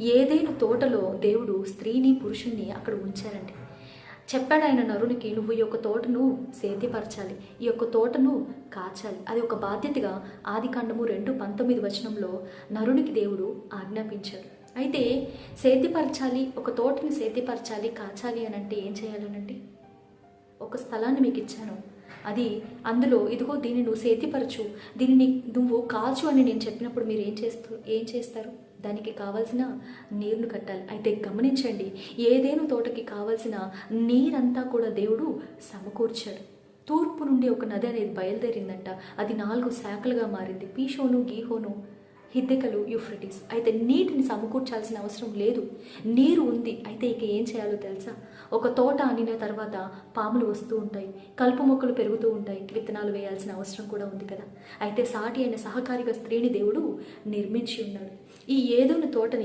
ఏదైనా తోటలో దేవుడు స్త్రీని పురుషుణ్ణి అక్కడ ఉంచారండి చెప్పాడు ఆయన నరునికి నువ్వు ఈ యొక్క తోటను సేద్యపరచాలి. ఈ యొక్క తోటను కాచాలి. అది ఒక బాధ్యతగా ఆది కాండము రెండు పంతొమ్మిది వచనంలో నరునికి దేవుడు ఆజ్ఞాపించాడు. అయితే సేద్యపరచాలి ఒక తోటని సేద్యపరచాలి కాచాలి అని అంటే ఏం చేయాలనండి ఒక స్థలాన్ని మీకు ఇచ్చాను. అది అందులో ఇదిగో దీన్ని నువ్వు సేతిపరచు దీనిని నువ్వు కాచు అని నేను చెప్పినప్పుడు మీరు ఏం చేస్తూ ఏం చేస్తారు? దానికి కావాల్సిన నీరును కట్టాలి. అయితే గమనించండి ఏదేను తోటకి కావాల్సిన నీరంతా కూడా దేవుడు సమకూర్చాడు. తూర్పు నుండి ఒక నది అనేది బయలుదేరిందంట. అది నాలుగు శాఖలుగా మారింది. Pishon Gihon Hiddekel Euphrates. అయితే నీటిని సమకూర్చాల్సిన అవసరం లేదు. నీరు ఉంది అయితే ఇక ఏం చేయాలో తెలుసా? ఒక తోట అనిన తర్వాత పాములు వస్తూ ఉంటాయి కలుపు మొక్కలు పెరుగుతూ ఉంటాయి విత్తనాలు వేయాల్సిన అవసరం కూడా ఉంది కదా. అయితే సాటి అయిన సహకారిగా స్త్రీని దేవుడు నిర్మించి ఉన్నాడు. ఈ ఏదోని తోటని